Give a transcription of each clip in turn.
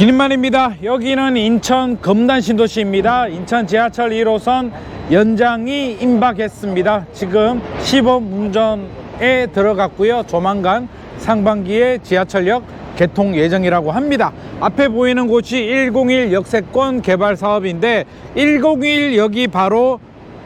길만입니다. 여기는 인천 금단 신도시입니다. 인천 지하철 1호선 연장이 임박했습니다. 지금 시범 운전에 들어갔고요. 조만간 상반기에 지하철역 개통 예정이라고 합니다. 앞에 보이는 곳이 101 역세권 개발 사업인데 101 여기 바로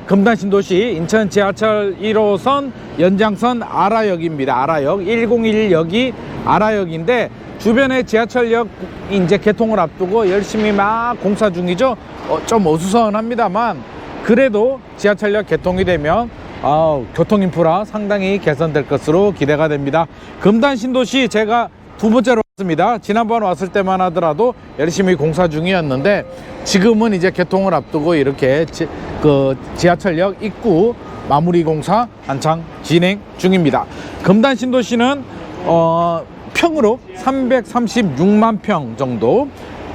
금단 신도시 인천 지하철 1호선 연장선 아라역입니다. 아라역 101 역이 아라역인데 주변에 지하철역 이제 개통을 앞두고 열심히 막 공사 중이죠. 어, 좀 어수선합니다만 그래도 지하철역 개통이 되면 아우, 교통 인프라 상당히 개선될 것으로 기대가 됩니다. 금단 신도시 제가 두 번째로 왔습니다. 지난번 왔을 때만 하더라도 열심히 공사 중이었는데 지금은 이제 개통을 앞두고 이렇게 지, 그 지하철역 입구 마무리 공사 한창 진행 중입니다. 금단 신도시는 어, 평으로 336만 평 정도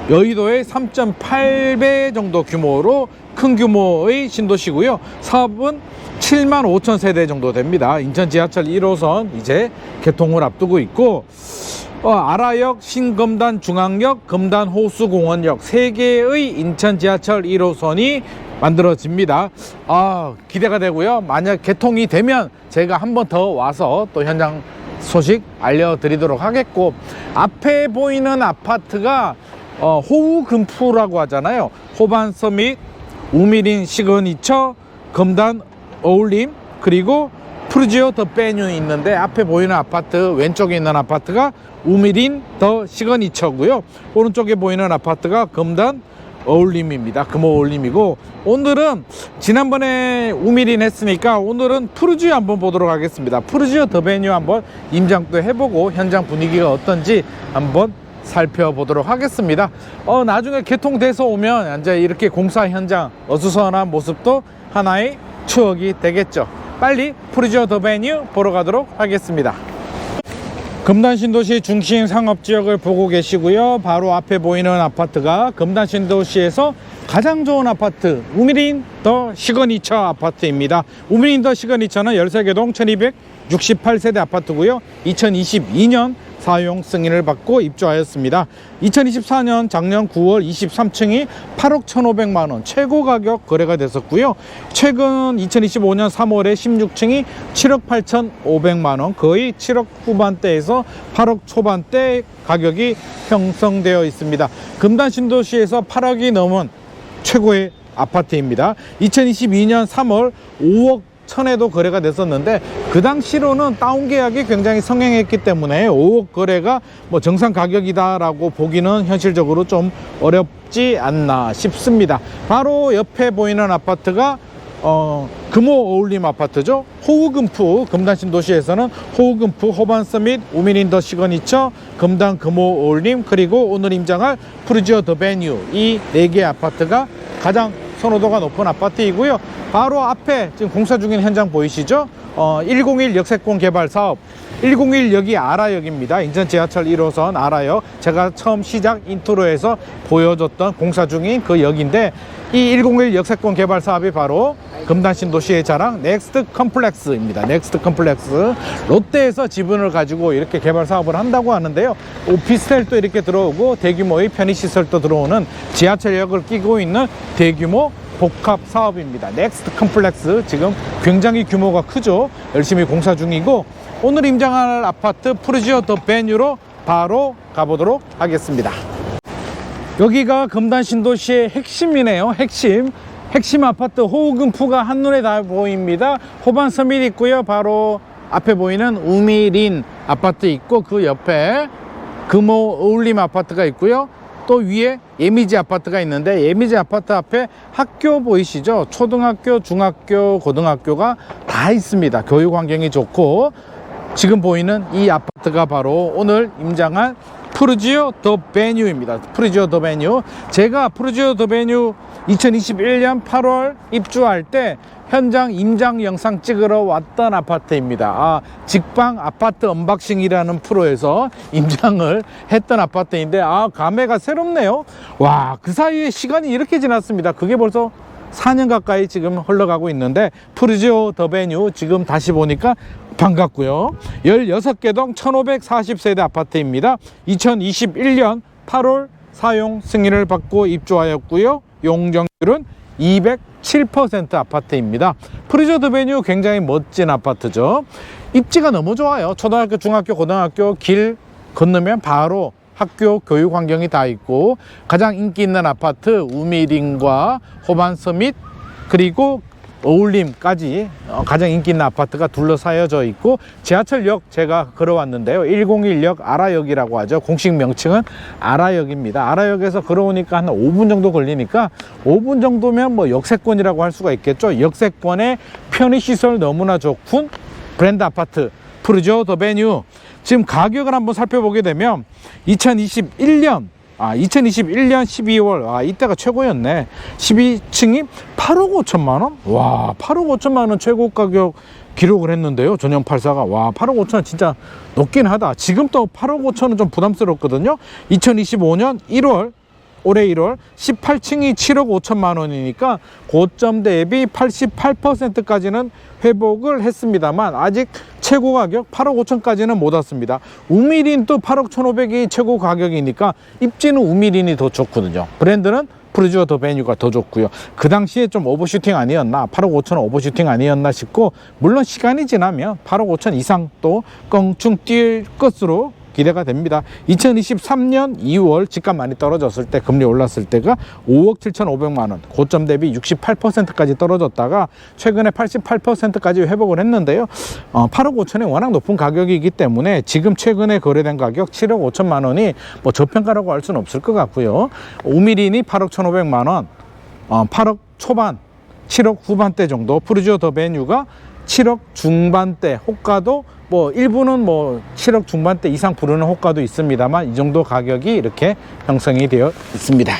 여의도의 3.8배 정도 규모로 큰 규모의 신도시고요. 사업은 7만 5천 세대 정도 됩니다. 인천 지하철 1호선 이제 개통을 앞두고 있고 어, 아라역, 신검단 중앙역, 검단 호수공원역 세 개의 인천 지하철 1호선이 만들어집니다. 아, 기대가 되고요. 만약 개통이 되면 제가 한 번 더 와서 또 현장 소식 알려드리도록 하겠고 앞에 보이는 아파트가 어, 호우금프라고 하잖아요. 호반 서밋, 우미린 시그니처, 검단 어울림 그리고 푸르지오 더 베뉴 있는데 앞에 보이는 아파트 왼쪽에 있는 아파트가 우미린 더 시그니처고요 오른쪽에 보이는 아파트가 금단 어울림입니다 금호 어울림이고 오늘은 지난번에 우미린 했으니까 오늘은 푸르지오 한번 보도록 하겠습니다 푸르지오 더 베뉴 한번 임장도 해보고 현장 분위기가 어떤지 한번 살펴보도록 하겠습니다. 어, 나중에 개통돼서 오면 이제 이렇게 공사 현장 어수선한 모습도 하나의 추억이 되겠죠. 빨리 프리지오 더 베뉴 보러 가도록 하겠습니다. 금단신도시 중심 상업지역을 보고 계시고요. 바로 앞에 보이는 아파트가 금단신도시에서 가장 좋은 아파트 우미린 더 시그니처 아파트입니다. 우미린 더 시그니처는 13개동 1268세대 아파트고요. 2022년 사용 승인을 받고 입주하였습니다. 2024년 작년 9월 23층이 8억 1,500만 원 최고 가격 거래가 됐었고요. 최근 2025년 3월에 16층이 7억 8,500만 원 거의 7억 후반대에서 8억 초반대 가격이 형성되어 있습니다. 금단 신도시에서 8억이 넘은 최고의 아파트입니다. 2022년 3월 5억 천에도 거래가 됐었는데 그 당시로는 다운 계약이 굉장히 성행했기 때문에 5억 거래가 뭐 정상 가격이다라고 보기는 현실적으로 좀 어렵지 않나 싶습니다. 바로 옆에 보이는 아파트가 어, 금호 어울림 아파트죠. 호우금프 금단신 도시에서는 호우금프 호반 서밋 우민인 더 시그니처 금단 금호 어울림 그리고 오늘 임장할 프루지오 더 베뉴 이 네 개 아파트가 가장 선호도가 높은 아파트이고요. 바로 앞에 지금 공사 중인 현장 보이시죠? 어, 101 역세권 개발 사업 101 역이 아라역입니다. 인천 지하철 1호선 아라역. 제가 처음 시작 인트로에서 보여줬던 공사 중인 그 역인데 이 101 역세권 개발 사업이 바로 금단신 도시의 자랑 넥스트 컴플렉스입니다. 넥스트 컴플렉스. 롯데에서 지분을 가지고 이렇게 개발 사업을 한다고 하는데요. 오피스텔도 이렇게 들어오고 대규모의 편의시설도 들어오는 지하철역을 끼고 있는 대규모 복합 사업입니다. 넥스트 컴플렉스 지금 굉장히 규모가 크죠. 열심히 공사 중이고 오늘 임장할 아파트 프루지오 더 베뉴로 바로 가보도록 하겠습니다. 여기가 금단 신도시의 핵심이네요. 핵심. 핵심 아파트 호우금프가 한눈에 다 보입니다. 호반 서밀 있고요. 바로 앞에 보이는 우미린 아파트 있고 그 옆에 금호 어울림 아파트가 있고요. 또 위에 예미지 아파트가 있는데 예미지 아파트 앞에 학교 보이시죠? 초등학교, 중학교, 고등학교가 다 있습니다. 교육 환경이 좋고 지금 보이는 이 아파트가 바로 오늘 임장한 프루지오 더 베뉴입니다. 프루지오 더 베뉴. 제가 프루지오 더 베뉴 2021년 8월 입주할 때 현장 임장 영상 찍으러 왔던 아파트입니다. 아, 직방 아파트 언박싱이라는 프로에서 임장을 했던 아파트인데 아, 감회가 새롭네요. 와, 그 사이에 시간이 이렇게 지났습니다. 그게 벌써 4년 가까이 지금 흘러가고 있는데 프루지오 더 베뉴 지금 다시 보니까 반갑고요. 16개 동 1540세대 아파트입니다. 2021년 8월 사용 승인을 받고 입주하였고요. 용적률은 207% 아파트입니다. 프리저드 베뉴 굉장히 멋진 아파트죠. 입지가 너무 좋아요. 초등학교, 중학교, 고등학교 길 건너면 바로 학교 교육 환경이 다 있고 가장 인기 있는 아파트 우미린과 호반서밋 그리고 어울림까지 어, 가장 인기 있는 아파트가 둘러싸여져 있고 지하철역 제가 걸어왔는데요. 101역 아라역이라고 하죠. 공식 명칭은 아라역입니다. 아라역에서 걸어오니까 한 5분 정도 걸리니까 5분 정도면 뭐 역세권이라고 할 수가 있겠죠. 역세권에 편의시설 너무나 좋군 브랜드 아파트 푸르죠 더 베뉴. 지금 가격을 한번 살펴보게 되면 2021년 아 2021년 12월. 아 이때가 최고였네. 12층이 8억 5천만 원? 와 8억 5천만 원 최고 가격 기록을 했는데요. 전용 84가. 와 8억 5천 원 진짜 높긴 하다. 지금 또 8억 5천 원좀 부담스럽거든요. 2025년 1월 올해 1월 18층이 7억 5천만 원이니까 고점 대비 88%까지는 회복을 했습니다만 아직 최고 가격 8억 5천까지는 못 왔습니다. 우미린 또 8억 1,500이 최고 가격이니까 입지는 우미린이 더 좋거든요. 브랜드는 프루지오 더 베뉴가 더 좋고요. 그 당시에 좀 오버슈팅 아니었나 8억 5천 오버슈팅 아니었나 싶고 물론 시간이 지나면 8억 5천 이상 또 껑충 뛸 것으로 기대가 됩니다. 2023년 2월 집값 많이 떨어졌을 때 금리 올랐을 때가 5억 7,500만 원 고점 대비 68%까지 떨어졌다가 최근에 88%까지 회복을 했는데요. 어, 8억 5천이 워낙 높은 가격이기 때문에 지금 최근에 거래된 가격 7억 5천만 원이 뭐 저평가라고 할 수는 없을 것 같고요. 오미린이 8억 1,500만 원, 어, 8억 초반, 7억 후반대 정도, 프루지오 더 베뉴가 7억 중반대, 호가도 뭐 일부는 뭐 7억 중반대 이상 부르는 호가도 있습니다만 이 정도 가격이 이렇게 형성이 되어 있습니다.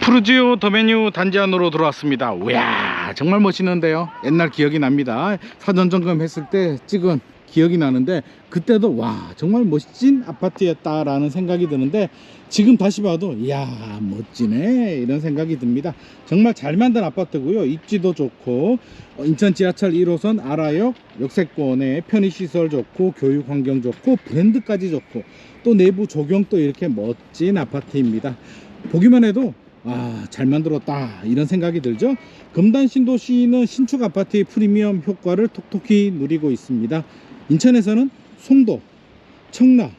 푸르지오 더 메뉴 단지 안으로 들어왔습니다. 이야 정말 멋있는데요. 옛날 기억이 납니다. 사전 점검했을 때 찍은 기억이 나는데 그때도 와 정말 멋진 아파트였다라는 생각이 드는데 지금 다시 봐도 이야 멋지네 이런 생각이 듭니다. 정말 잘 만든 아파트고요. 입지도 좋고 어, 인천 지하철 1호선 아라역 역세권에 편의시설 좋고 교육 환경 좋고 브랜드까지 좋고 또 내부 조경도 이렇게 멋진 아파트입니다. 보기만 해도 아, 잘 만들었다. 이런 생각이 들죠. 금단 신도시는 신축 아파트의 프리미엄 효과를 톡톡히 누리고 있습니다. 인천에서는 송도, 청라,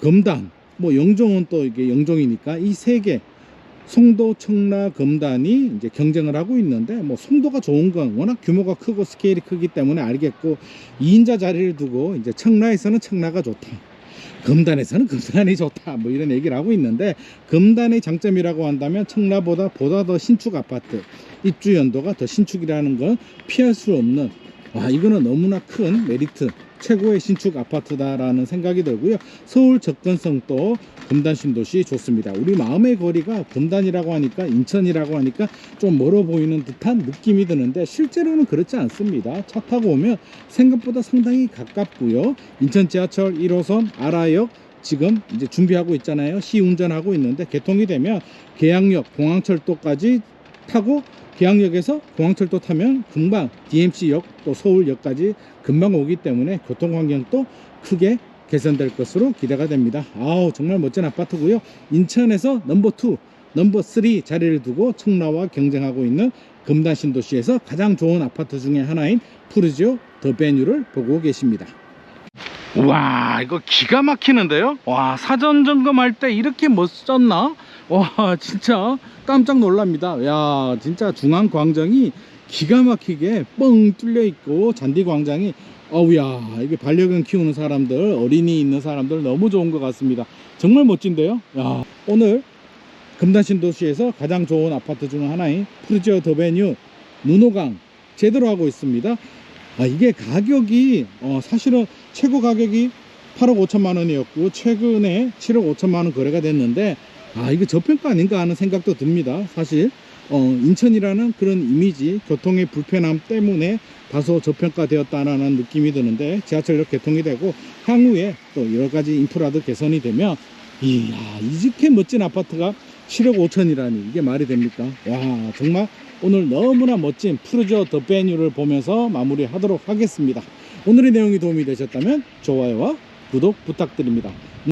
금단, 뭐 영종은 또 이게 영종이니까 이 세 개, 송도, 청라, 금단이 이제 경쟁을 하고 있는데 뭐 송도가 좋은 건 워낙 규모가 크고 스케일이 크기 때문에 알겠고 2인자 자리를 두고 이제 청라에서는 청라가 좋다. 금단에서는 금단이 좋다 뭐 이런 얘기를 하고 있는데 금단의 장점이라고 한다면 청라보다 보다 더 신축 아파트 입주 연도가 더 신축이라는 건 피할 수 없는 와 이거는 너무나 큰 메리트 최고의 신축 아파트다라는 생각이 들고요. 서울 접근성도 금단 신도시 좋습니다. 우리 마음의 거리가 금단이라고 하니까 인천이라고 하니까 좀 멀어 보이는 듯한 느낌이 드는데 실제로는 그렇지 않습니다. 차 타고 오면 생각보다 상당히 가깝고요. 인천 지하철 1호선 아라역 지금 이제 준비하고 있잖아요. 시운전하고 있는데 개통이 되면 계양역 공항철도까지 타고 계양역에서 공항철도 타면 금방 DMC역 또 서울역까지 금방 오기 때문에 교통 환경도 크게 개선될 것으로 기대가 됩니다. 아우 정말 멋진 아파트고요. 인천에서 넘버 2, 넘버 3 자리를 두고 청라와 경쟁하고 있는 금단 신도시에서 가장 좋은 아파트 중에 하나인 푸르지오 더 베뉴를 보고 계십니다. 와 이거 기가 막히는데요 와 사전 점검할 때 이렇게 멋졌나 와 진짜? 깜짝 놀랍니다. 야 진짜 중앙 광장이 기가 막히게 뻥 뚫려 있고 잔디 광장이 어우야 이게 반려견 키우는 사람들 어린이 있는 사람들 너무 좋은 것 같습니다. 정말 멋진데요? 야 오늘 금단신도시에서 가장 좋은 아파트 중 하나인 푸르지오 더베뉴 눈호강 제대로 하고 있습니다. 아, 이게 가격이 어, 사실은 최고 가격이 8억 5천만 원이었고 최근에 7억 5천만 원 거래가 됐는데 아 이거 저평가 아닌가 하는 생각도 듭니다. 사실 어, 인천이라는 그런 이미지 교통의 불편함 때문에 다소 저평가되었다라는 느낌이 드는데 지하철역 개통이 되고 향후에 또 여러 가지 인프라도 개선이 되면 이야 이렇게 멋진 아파트가 7억 5천이라니 이게 말이 됩니까? 와 정말 오늘 너무나 멋진 푸르지오 더 베뉴를 보면서 마무리 하도록 하겠습니다. 오늘의 내용이 도움이 되셨다면 좋아요와 구독 부탁드립니다